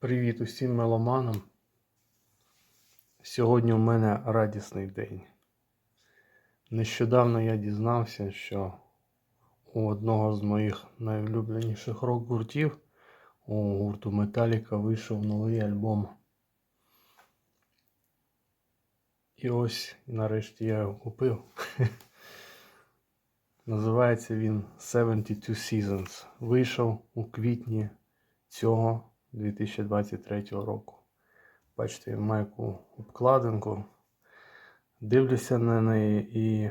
Привіт усім меломанам. Сьогодні у мене радісний день. Нещодавно я дізнався, що у одного з моїх найулюбленіших рок-гуртів у гурту Металіка вийшов новий альбом. І ось нарешті я його купив. Називається він 72 Seasons. Вийшов у квітні цього 2023 року. Бачите, маю яку обкладинку. Дивлюся на неї і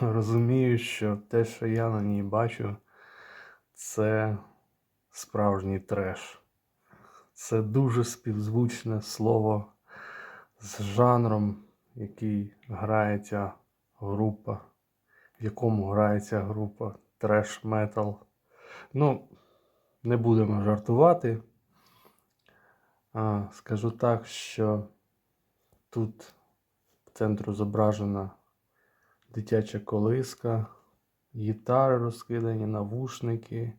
розумію, що те, що я на ній бачу, це справжній треш. Це дуже співзвучне слово з жанром, який грає ця група, в якому грає ця група треш метал. Ну, не будемо жартувати. А, Скажу так, що тут в центру зображена дитяча колиска, гітари розкидані, навушники,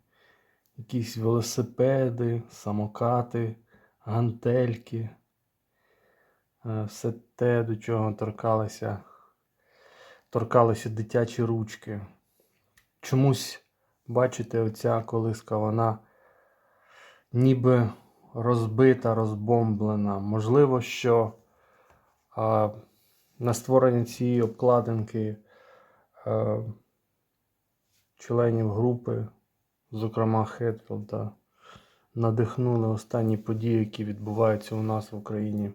якісь велосипеди, самокати, гантельки. Е, Все те, до чого торкалися, торкалися дитячі ручки. Чомусь, бачите, оця колиска, вона ніби розбита, розбомблена. Можливо, що а, на створення цієї обкладинки а, членів групи, зокрема Хетфілда, надихнули останні події, які відбуваються у нас в Україні.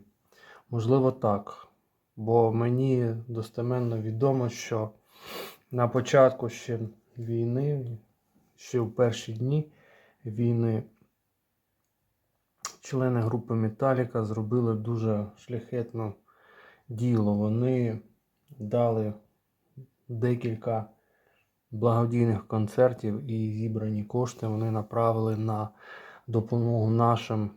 Можливо, так. Бо мені достеменно відомо, що на початку ще війни, ще в перші дні війни, члени групи Металіка зробили дуже шляхетне діло. Вони дали декілька благодійних концертів і зібрані кошти вони направили на допомогу нашим,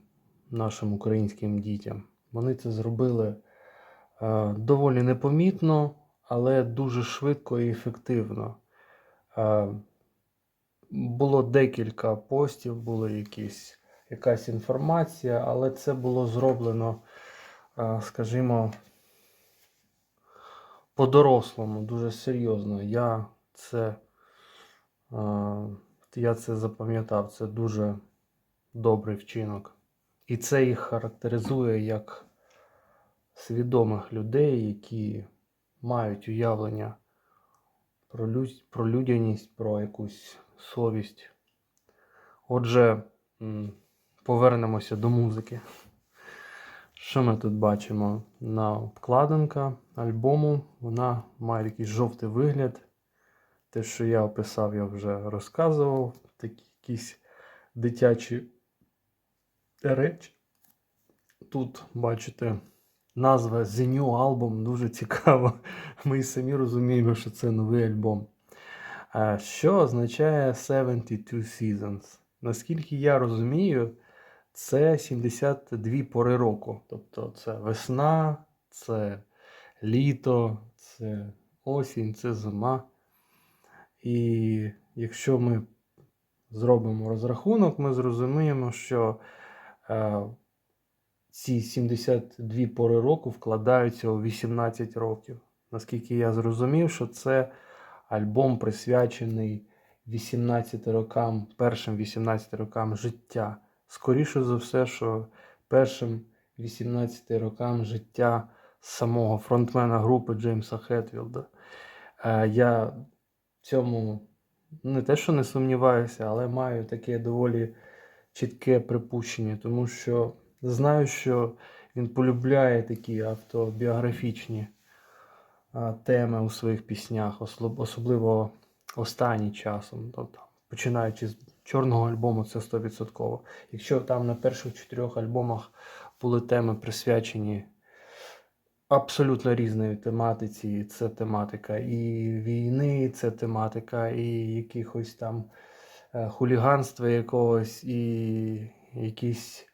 нашим українським дітям. Вони це зробили е, доволі непомітно, але дуже швидко і ефективно. Е, було декілька постів, були якісь якась інформація, але це було зроблено, е, скажімо, по-дорослому, дуже серйозно. Я це, е, я це запам'ятав, це дуже добрий вчинок. І це їх характеризує як свідомих людей, які мають уявлення про, лю- про людяність, про якусь совість. Отже, повернемося до музики. Що ми тут бачимо? На обкладинка альбому вона має якийсь жовтий вигляд. Те, що я описав, я вже розказував. Такі якісь дитячі речі. Тут бачите назва The New Album дуже цікава. Ми і самі розуміємо, що це новий альбом. Що означає 72 Seasons? Наскільки я розумію, це 72 пори року. Тобто це весна, це літо, це осінь, це зима. І якщо ми зробимо розрахунок, ми зрозуміємо, що е, ці 72 пори року вкладаються у 18 років. Наскільки я зрозумів, що це альбом присвячений 18 рокам, першим 18 рокам життя. Скоріше за все, що першим 18 рокам життя самого фронтмена групи Джеймса Хетфілда. Е, Я цьому не те, що не сумніваюся, але маю таке доволі чітке припущення, тому що знаю, що він полюбляє такі автобіографічні теми у своїх піснях, особливо останнім часом. Тобто, починаючи з чорного альбому, це 100%. Якщо там на перших чотирьох альбомах були теми присвячені абсолютно різної тематиці, це тематика і війни, це тематика, і якихось там е, хуліганства якогось, і якісь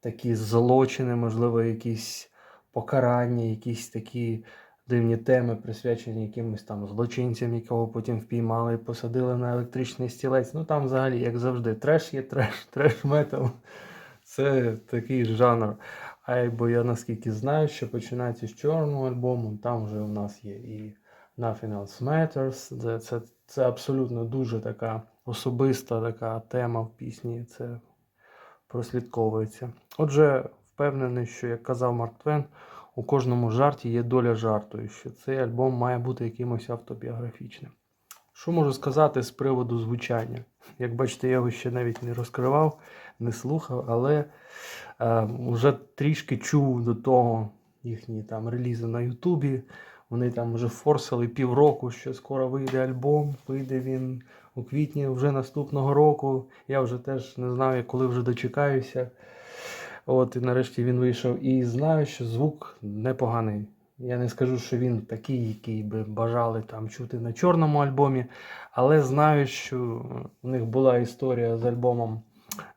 такі злочини, можливо, якісь покарання, якісь такі дивні теми, присвячені якимось там злочинцям, якого потім впіймали і посадили на електричний стілець. Ну там взагалі, як завжди, треш є треш, треш метал. Це такий жанр. А бо я наскільки знаю, що починається з чорного альбому, там вже у нас є і Nothing Else Matters. Це, це, це абсолютно дуже така особиста така тема в пісні. Це прослідковується. Отже, впевнений, що як казав Марк Твен, у кожному жарті є доля жарту, і що цей альбом має бути якимось автобіографічним. Що можу сказати з приводу звучання? Як бачите, я його ще навіть не розкривав, не слухав, але е, вже трішки чув до того їхні там релізи на Ютубі. Вони там вже форсили півроку, що скоро вийде альбом, вийде він у квітні вже наступного року. Я вже теж не знаю, коли вже дочекаюся. От, і нарешті він вийшов. І знаю, що звук непоганий. Я не скажу, що він такий, який би бажали там чути на чорному альбомі, але знаю, що у них була історія з альбомом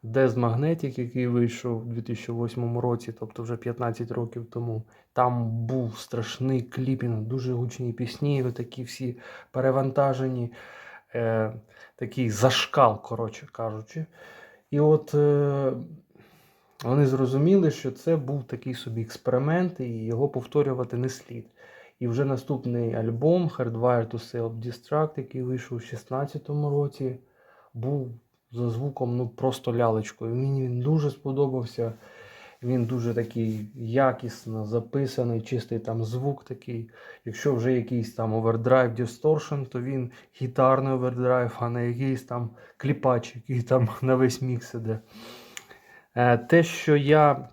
Death Magnetic, який вийшов у 2008 році, тобто вже 15 років тому. Там був страшний кліпінг, дуже гучні пісні, такі всі перевантажені, е, такий зашкал, коротше кажучи. І от е, вони зрозуміли, що це був такий собі експеримент, і його повторювати не слід. І вже наступний альбом Hardwired to Self-Destruct, який вийшов у 2016 році, був за звуком ну, просто лялечкою. Мені він дуже сподобався. Він дуже такий якісно записаний, чистий там звук такий. Якщо вже якийсь там овердрайв, дисторшн, то він гітарний овердрайв, а не якийсь там кліпач, який там на весь мікс іде. Е, Те, що я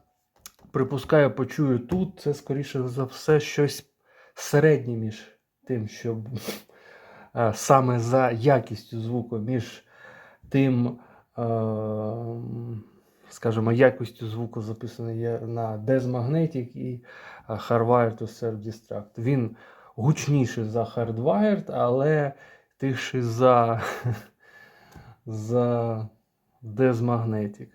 припускаю, почую тут, це скоріше за все щось середнє між тим, що е, саме за якістю звуку, між тим, е, скажімо, якістю звуку записаний на Death Magnetic і Hardwired to Self-Destruct. Він гучніший за Hardwired, але тихший за, за Death Magnetic.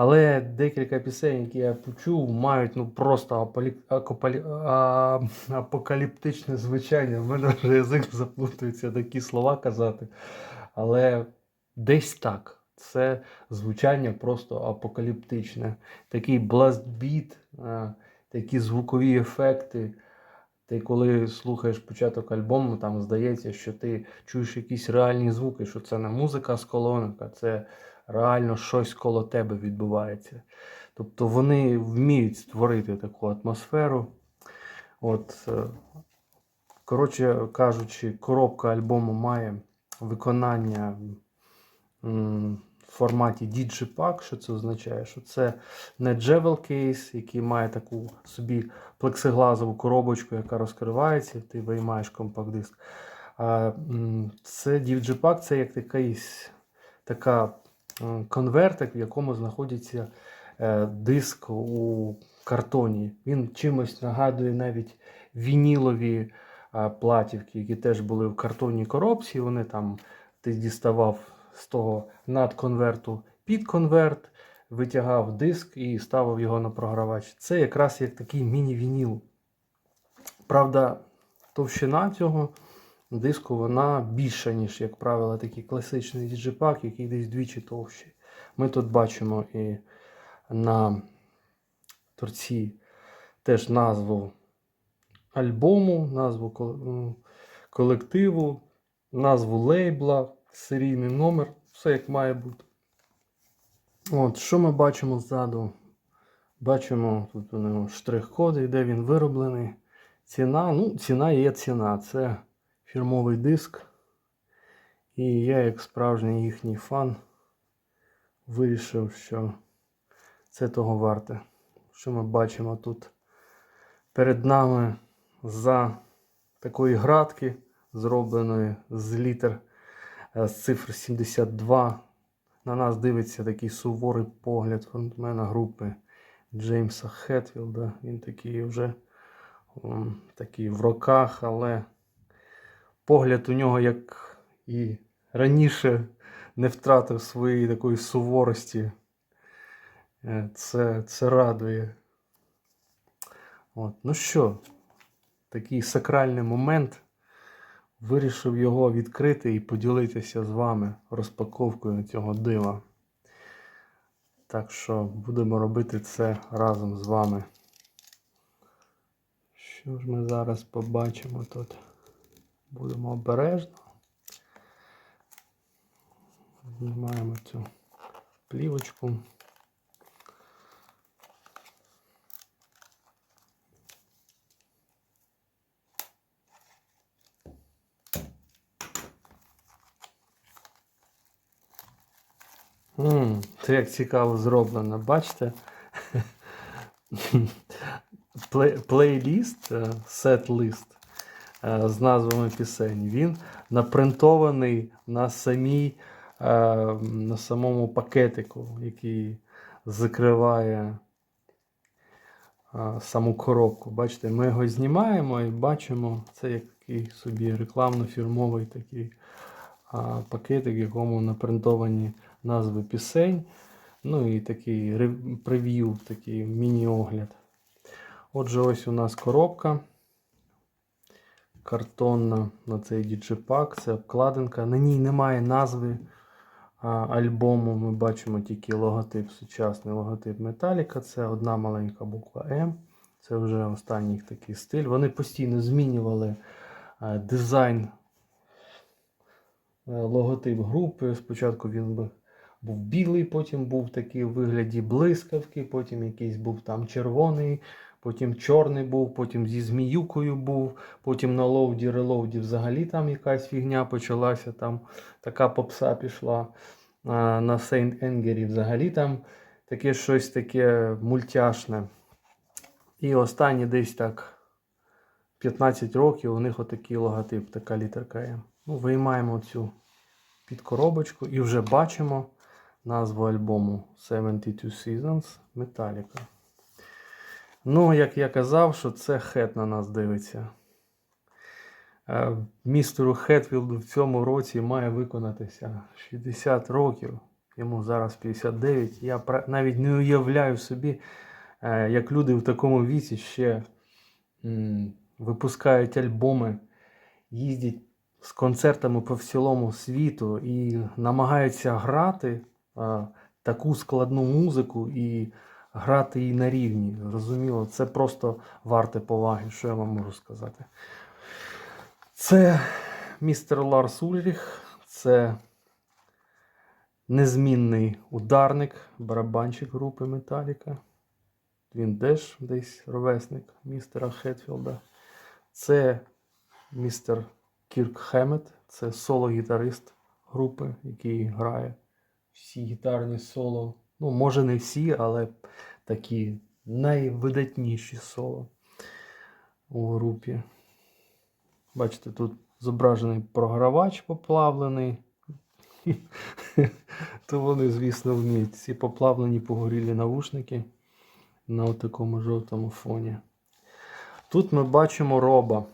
Але декілька пісень, які я почув, мають ну просто апалі... акопалі... а... апокаліптичне звучання. В мене вже язик заплутується такі слова казати. Але десь так. Це звучання просто апокаліптичне. Такий бластбіт, такі звукові ефекти. Ти коли слухаєш початок альбому, там здається, що ти чуєш якісь реальні звуки, що це не музика з колонок, а це реально щось коло тебе відбувається. Тобто вони вміють створити таку атмосферу. От, е, Коротше кажучи, коробка альбому має виконання в форматі Digipack. Що це означає? Що це не Jewel Case, який має таку собі плексиглазову коробочку, яка розкривається, ти виймаєш компакт-диск. А це Digipack це як якийсь така конвертик, в якому знаходиться е, диск у картоні. Він чимось нагадує навіть вінілові е, платівки, які теж були в картонній коробці. Вони там ти діставав з того надконверту під конверт, витягав диск і ставив його на програвач. Це якраз як такий міні-вініл. Правда, товщина цього диску вона більша, ніж, як правило, такий класичний діджипак, який десь двічі товщий. Ми тут бачимо і на торці теж назву альбому, назву колективу, назву лейбла, серійний номер, все як має бути. От, що ми бачимо ззаду? Бачимо тут у нього штрих-коди, де він вироблений. Ціна, ну, ціна є ціна. Це фірмовий диск. І я, як справжній їхній фан, вирішив, що це того варте. Що ми бачимо тут перед нами за такої градки, зробленої з літер е, з цифр 72. На нас дивиться такий суворий погляд фронтмена групи Джеймса Хетфілда. Він такий вже такий в роках, але погляд у нього, як і раніше, не втратив своєї такої суворості. Е, Це, це радує. От. Ну що, такий сакральний момент. Вирішив його відкрити і поділитися з вами розпаковкою цього дива. Так що будемо робити це разом з вами. Що ж ми зараз побачимо тут? Будемо обережно. Знімаємо цю плівочку. М, Це як цікаво зроблено, бачите? Плейліст, е, сет-лист з назвами пісень. Він напринтований на самій, е, на самому пакетику, який закриває е, саму коробку. Бачите, ми його знімаємо і бачимо, це як такий собі рекламно-фірмовий такий пакетик, в якому напринтовані назви пісень. Ну і такий прев'ю, такий міні-огляд. Отже, ось у нас коробка. Картонна на цей діджипак. Це обкладинка. На ній немає назви а, альбому. Ми бачимо тільки логотип, сучасний логотип Металіка. Це одна маленька буква М. Це вже останній такий стиль. Вони постійно змінювали а, дизайн е, логотип групи. Спочатку він би був білий, потім був такий у вигляді блискавки, потім якийсь був там червоний, потім чорний був, потім зі зміюкою був, потім на лоуді релоуді взагалі там якась фігня почалася, там така попса пішла. А на Сейнт Енгері взагалі там таке щось таке мультяшне. І останні десь так 15 років у них отакий логотип, така літерка М. Ну, виймаємо цю під коробочку і вже бачимо назву альбому 72 Seasons Metallica. Ну, як я казав, що це Хет на нас дивиться. Е, Містеру Хетфілду в цьому році має виконатися 60 років. Йому зараз 59. Я навіть не уявляю собі, е, як люди в такому віці ще випускають альбоми, їздять з концертами по всьому світу і намагаються грати таку складну музику і грати її на рівні. Зрозуміло, це просто варте поваги, що я вам можу сказати. Це містер Ларс Ульріх, це незмінний ударник, барабанщик групи Металіка. Він теж десь ровесник містера Хетфілда. Це містер Кірк Хемет, це соло-гітарист групи, який грає всі гітарні соло. Ну, може не всі, але такі найвидатніші соло у групі. Бачите, тут зображений програвач поплавлений. То вони, звісно, вміють ці поплавлені погорілі навушники на такому жовтому фоні. Тут ми бачимо роба.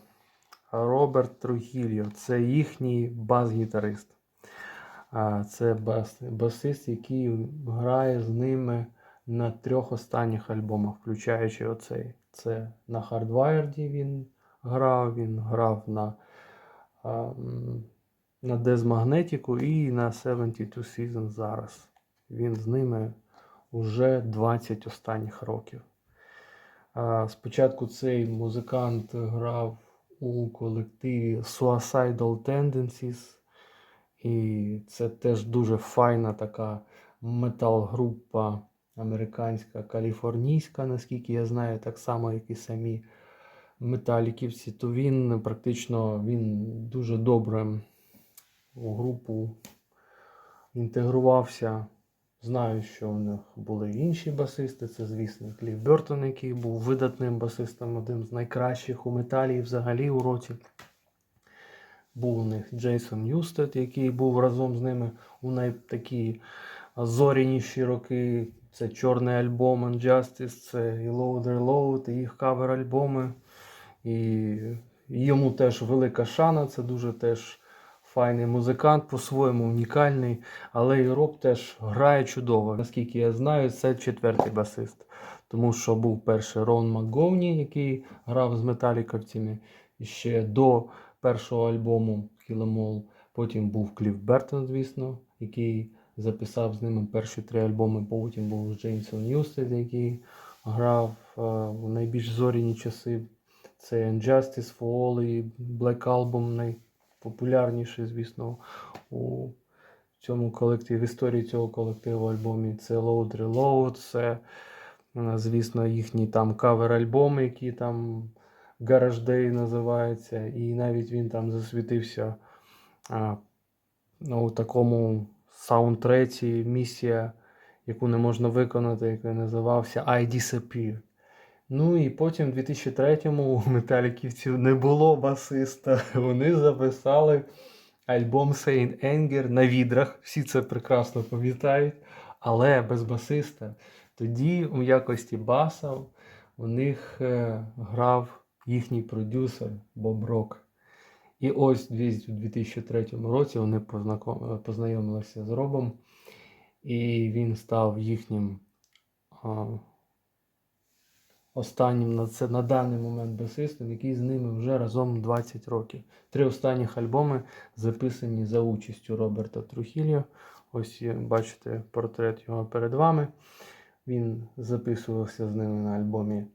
Роберт Трухільо. Це їхній бас-гітарист. Це бас, басист, який грає з ними на трьох останніх альбомах, включаючи оцей. Це на Hardwired він грав, він грав на, а, на Magnetic і на 72 Seasons зараз. Він з ними вже 20 останніх років. Спочатку цей музикант грав у колективі Suicidal Tendencies. І це теж дуже файна така метал-група американська, каліфорнійська, наскільки я знаю, так само, як і самі металіківці, то він практично він дуже добре у групу інтегрувався. Знаю, що у них були інші басисти. Це, звісно, Клів Бертон, який був видатним басистом, одним з найкращих у металі взагалі у році. Був у них Джейсон Ньюстед, який був разом з ними у найтакі зоряніші роки. Це чорний альбом Unjustice, це і Load Reload, і їх кавер-альбоми. І йому теж велика шана, це дуже теж файний музикант, по-своєму унікальний. Але і Роб теж грає чудово. Наскільки я знаю, це четвертий басист. Тому що був перший Рон МакГовні, який грав з металіківцями ще до першого альбому Kill 'Em All. Потім був Кліф Бертон, звісно, який записав з ними перші три альбоми. Потім був з Джеймсом Ньюстед, який грав е, в найбільш зоряні часи. Це Injustice for All і Black Album найпопулярніший, звісно, у цьому колективі, в історії цього колективу альбомі. Це Load Reload, це, е, звісно, їхній там кавер-альбом, який там Garage Day називається. І навіть він там засвітився а, ну, у такому саундтреці місія, яку не можна виконати, який називався I Disappear. Ну і потім, в 2003-му, у металіківців не було басиста. Вони записали альбом Saint Anger на відрах. Всі це прекрасно пам'ятають, але без басиста. Тоді, у якості баса, у них е, грав їхній продюсер Боб Рок. І ось у 2003 році вони познайомилися з Робом, і він став їхнім а, останнім на, це, на даний момент басистом, який з ними вже разом 20 років. Три останніх альбоми записані за участю Роберта Трухільо. Ось бачите портрет його перед вами. Він записувався з ними на альбомі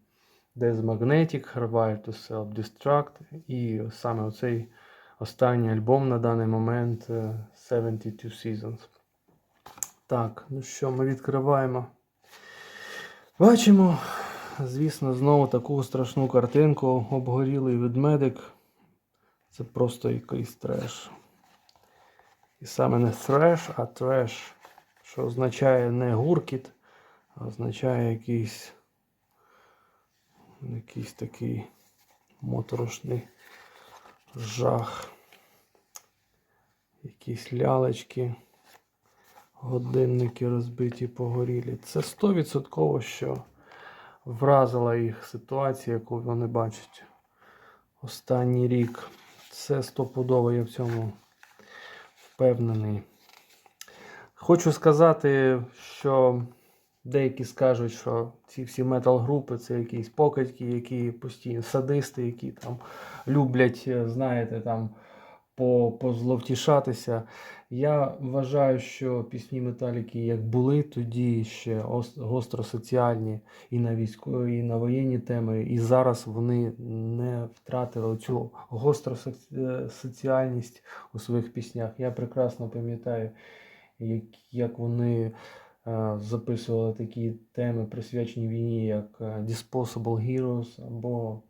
Magnetic, Hardwired to Self-Destruct. І саме оцей останній альбом на даний момент е, 72 Seasons. Так, ну що, ми відкриваємо. Бачимо, звісно, знову таку страшну картинку. Обгорілий ведмедик. Це просто якийсь треш. І саме не треш, а треш, що означає не гуркіт, а означає якийсь, якийсь такий моторошний жах. Якісь лялечки, годинники розбиті, погорілі. Це 100% що вразила їх ситуація, яку вони бачать останній рік. Це стопудово, я в цьому впевнений. Хочу сказати, що деякі скажуть, що ці всі метал-групи це якісь покидьки, які постійно садисти, які там люблять, е, знаєте, там по, позловтішатися. Я вважаю, що пісні Металіки як були тоді ще гостро соціальні і на військові, і на воєнні теми, і зараз вони не втратили цю гостро е, соціальність у своїх піснях. Я прекрасно пам'ятаю, як, вони записували такі теми, присвячені війні, як е, Disposable Heroes або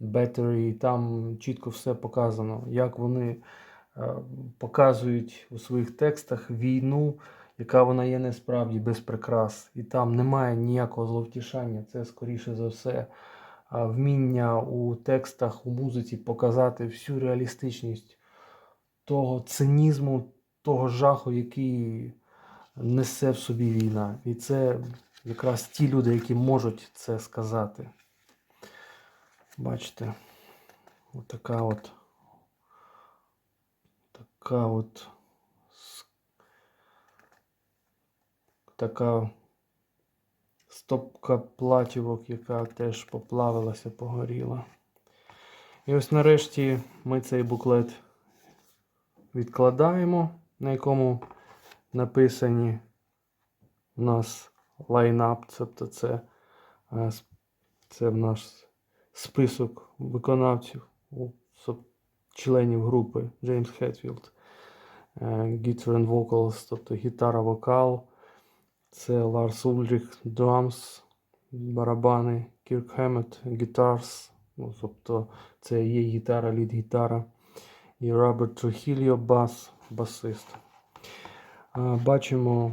Battery. Там чітко все показано, як вони е, показують у своїх текстах війну, яка вона є насправді без прикрас. І там немає ніякого зловтішання. Це скоріше за все вміння у текстах, у музиці показати всю реалістичність того цинізму, того жаху, який несе в собі війна. І це якраз ті люди, які можуть це сказати. Бачите, отака от така от така стопка платівок, яка теж поплавилася, погоріла. І ось нарешті ми цей буклет відкладаємо, на якому написані у нас лайнап, тобто це, е, це в наш список виконавців, членів групи Джеймс Хетфілд, е, Guitar and Vocals, тобто гітара, вокал. Це Ларс Ульріх, Drums, барабани, Кірк Хеммет, Guitars, ну, тобто це є гітара, лід-гітара. І Роберт Трухільо, бас, басист. Бачимо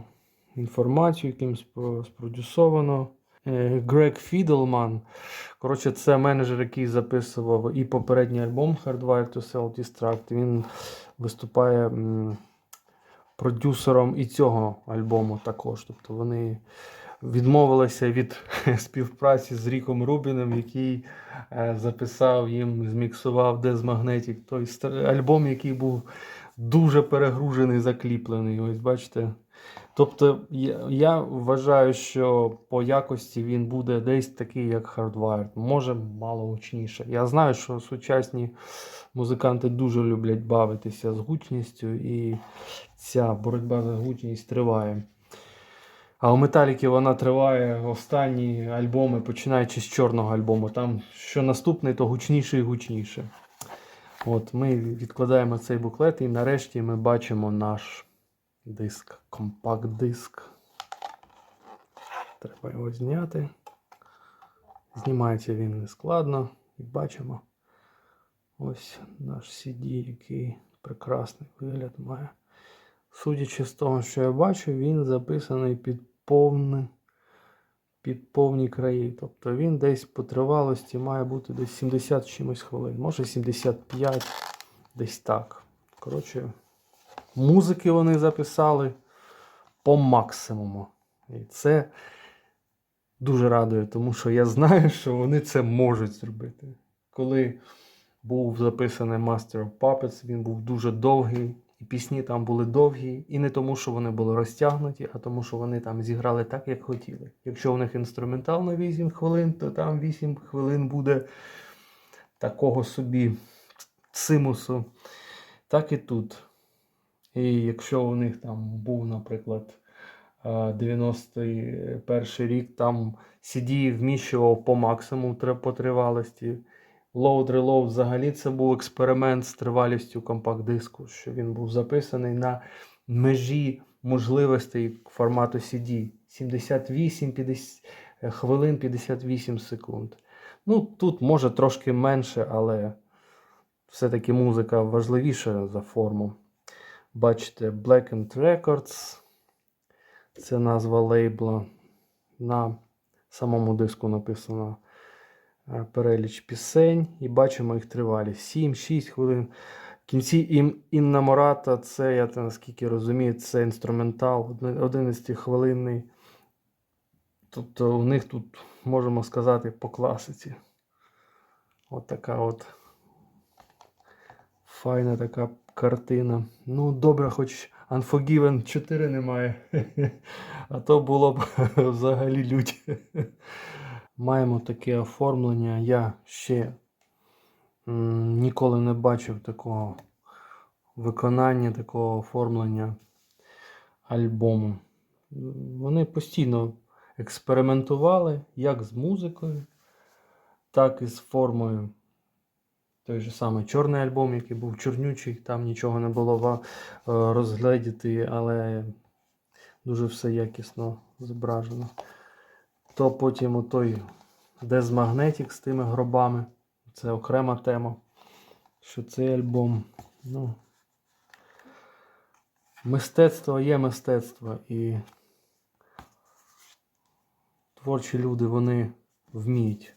інформацію, яким спро- спродюсовано. Е, Грег Фідлман. Коротше, це менеджер, який записував і попередній альбом Hardwired to Self-Destruct. Він виступає продюсером і цього альбому також. Тобто вони відмовилися від співпраці з Ріком Рубіном, який е, записав їм, зміксував Magnetic, той альбом, який був дуже перегружений, закліплений. Ось бачите. Тобто, я, вважаю, що по якості він буде десь такий, як Hardwired, може мало гучніше. Я знаю, що сучасні музиканти дуже люблять бавитися з гучністю, і ця боротьба за гучність триває. А у Металіки вона триває останні альбоми, починаючи з чорного альбому. Там що наступний, то гучніше і гучніше. От Ми відкладаємо цей буклет і нарешті ми бачимо наш диск, компакт-диск. Треба його зняти. Знімається він нескладно. І бачимо ось наш CD, який прекрасний вигляд має. Судячи з того, що я бачу, він записаний під повне, під повні краї. Тобто він десь по тривалості має бути десь 70 чимось хвилин, може 75, десь так. Коротше, музики вони записали по максимуму. І це дуже радує, тому що я знаю, що вони це можуть зробити. Коли був записаний Master of Puppets, він був дуже довгий. І пісні там були довгі, і не тому, що вони були розтягнуті, а тому, що вони там зіграли так, як хотіли. Якщо у них інструментал на 8 хвилин, то там 8 хвилин буде такого собі цимусу. Так і тут. І якщо у них там був, наприклад, 91 рік, там CD вміщував по максимуму по тривалості. Load Reload взагалі це був експеримент з тривалістю компакт-диску, що він був записаний на межі можливостей формату CD 78 50, хвилин 58 секунд. Ну, тут може трошки менше, але все-таки музика важливіша за форму. Бачите, Black Records. Це назва лейбла. На самому диску написано переліч пісень. І бачимо їх тривалість. 7-6 хвилин. В кінці Ін- Інна Мората, це, я наскільки розумію, це інструментал 11 хвилинний. Тобто у них тут, можемо сказати, по класиці. От така от файна така картина. Ну, добре, хоч Unforgiven 4 немає. А то було б взагалі лють. Маємо таке оформлення. Я ще ніколи не бачив такого виконання, такого оформлення альбому. Вони постійно експериментували як з музикою, так і з формою. Той же самий чорний альбом, який був чорнючий, там нічого не було е, розгледіти, але дуже все якісно зображено. То потім той Дезмагнетік з тими гробами. Це окрема тема. Що цей альбом. Ну, мистецтво є мистецтво. І творчі люди вони вміють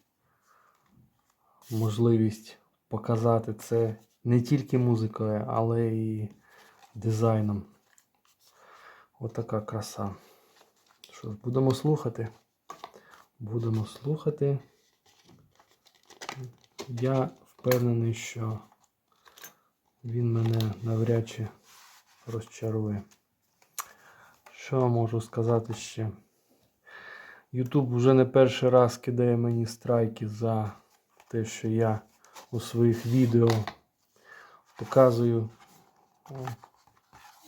можливість показати це не тільки музикою, але і дизайном. Отака краса. Що ж, будемо слухати. Будемо слухати. Я впевнений, що він мене навряд чи розчарує. Що можу сказати ще? Ютуб вже не перший раз кидає мені страйки за те, що я у своїх відео показую,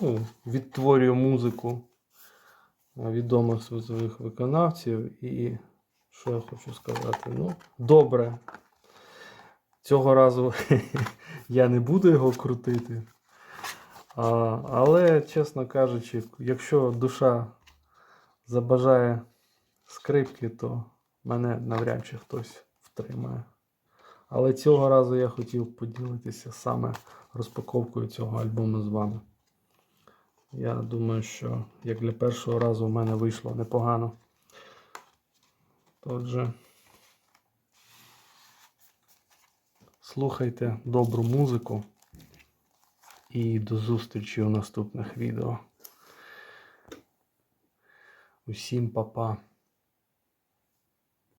ну, відтворюю музику відомих своїх виконавців. І що я хочу сказати? Ну, добре. Цього разу я не буду його крутити. А, але, чесно кажучи, якщо душа забажає скрипки, то мене навряд чи хтось втримає. Але цього разу я хотів поділитися саме розпаковкою цього альбому з вами. Я думаю, що як для першого разу в мене вийшло непогано. Отже, слухайте добру музику і до зустрічі у наступних відео. Усім па-па.